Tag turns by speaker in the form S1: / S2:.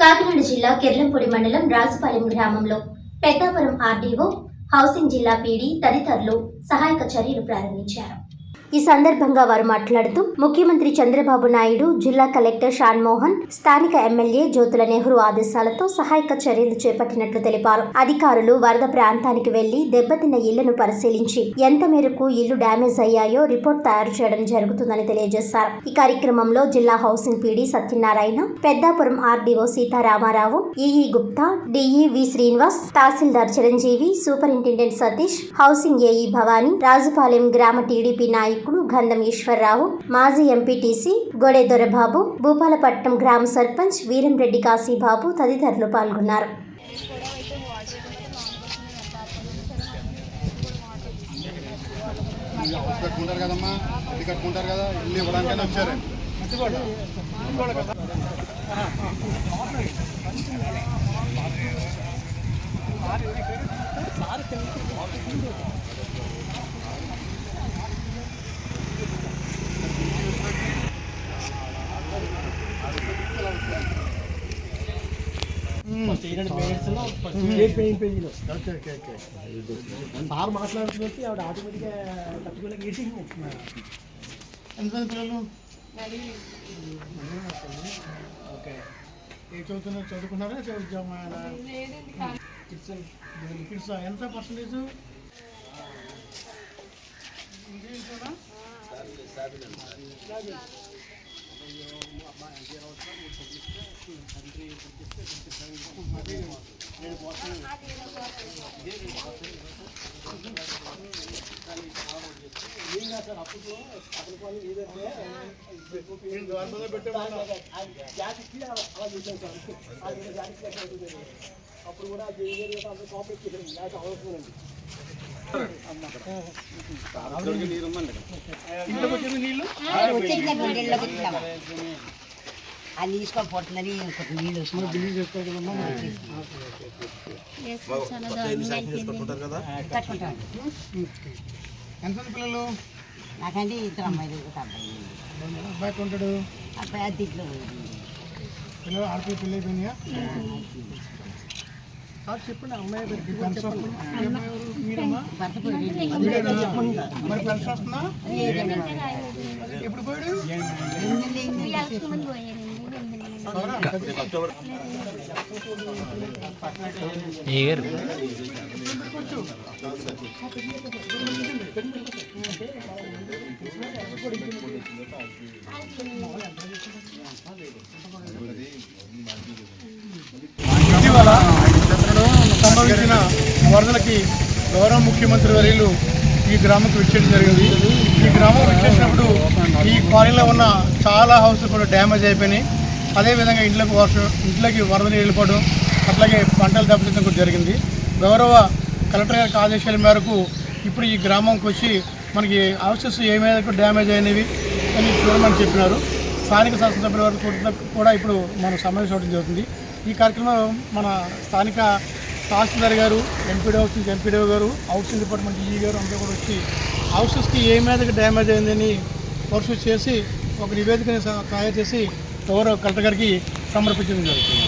S1: కాకినాడ జిల్లా కెర్లంపూడి మండలం రాజుపాలెం గ్రామంలో పెద్దాపురం ఆర్డీఓ హౌసింగ్ జిల్లా పీడీ తదితరులు సహాయక చర్యలు ప్రారంభించారు. ఈ సందర్భంగా వారు మాట్లాడుతూ ముఖ్యమంత్రి చంద్రబాబు నాయుడు జిల్లా కలెక్టర్ షాన్ మోహన్ స్థానిక ఎమ్మెల్యే జ్యోతుల నెహ్రూ ఆదేశాలతో సహాయక చర్యలు చేపట్టినట్లు తెలిపారు. అధికారులు వరద ప్రాంతానికి వెళ్ళి దెబ్బతిన్న ఇళ్ళను పరిశీలించి ఎంత మేరకు ఇల్లు డ్యామేజ్ అయ్యాయో రిపోర్ట్ తయారు చేయడం జరుగుతుందని తెలియజేశారు. ఈ కార్యక్రమంలో జిల్లా housing PD Satyanarayana Peddapuram RDO Sitaramarao EE Gupta DE V Srinivas tahsildar Chiranjeevi superintendent Satish housing AE Bhavani Rajupalem గ్రామ టీడీపీ నాయకులు గంధం ఈశ్వరరావు మాజీ ఎంపీటీసీ గొడే దొరబాబు భూపాలపట్నం గ్రామ సర్పంచ్ వీరంరెడ్డి కాశీబాబు తదితరులు పాల్గొన్నారు.
S2: కట్టుకుంటారు కదమ్మా కట్టుకుంటారు కదా ఇల్లు ఇవ్వడానికైనా
S3: సార్ మాట్లాడుతున్నట్టు ఆవిడ ఆటోమేటిక్గా తట్టుకోలేక ఈటింగ్
S2: ఎంతమంది పిల్లలు ఓకే ఏ చదువుతున్నారు చదువుకున్నారా చదువుతామా కిడ్స్ ఎంత పర్సంటేజ్
S3: గ్యాస్ అప్పుడు కూడా జేఈ అందరూ చేశారు అవసరం
S2: ఇంట్లోకి నీళ్ళు
S4: అది తీసుకొని పోతుందని నీళ్ళు
S2: ఎంతమంది పిల్లలు?
S4: నాకంటే ఇద్దరు అమ్మాయిలు ఒక అబ్బాయి
S2: అబ్బాయి ఉంటాడు?
S4: అబ్బాయి అది ఇంట్లో
S2: పిల్లలు ఆడపిల్ల పెళ్ళి అయిపోయినాయా
S3: చెప్పండి అమ్మాయి
S2: అమ్మాయి? మరి పెన్షన్ వస్తుందా ఎప్పుడు పోయాడు? ఇటీవల సంభవించిన వరదలకి గౌరవ ముఖ్యమంత్రి వర్యులు ఈ గ్రామంకి విచ్చేయడం జరిగింది. ఈ గ్రామం విచ్చేసినప్పుడు ఈ కాలనీలో ఉన్న చాలా హౌస్లు కూడా డ్యామేజ్ అయిపోయినాయి. అదేవిధంగా ఇంట్లోకి వర్షం ఇంట్లోకి వరద నీళ్ళు వెళ్ళిపోవడం అట్లాగే పంటలు దెబ్బతించడం కూడా జరిగింది. గౌరవ కలెక్టర్ గారి ఆదేశాల మేరకు ఇప్పుడు ఈ గ్రామంకి వచ్చి మనకి హౌసెస్ ఏమైనా డ్యామేజ్ అయినవి అని చూడమని చెప్పినారు. స్థానిక శాసనసభ్యుల వరకు కూడా- ఇప్పుడు మనం సమావేశం అవడం జరుగుతుంది. ఈ కార్యక్రమం మన స్థానిక తహసీల్దార్ గారు ఎంపీడీ హౌసింగ్ ఎంపీడీ గారు హౌసింగ్ డిపార్ట్మెంట్ ఈ గారు అందరూ కూడా వచ్చి హౌసెస్కి ఏ మీదకి డ్యామేజ్ అయిందని వర్షం చేసి ఒక నివేదికని తయారు చేసి గౌరవ కలెక్టర్ గారికి సమర్పించడం జరుగుతుంది.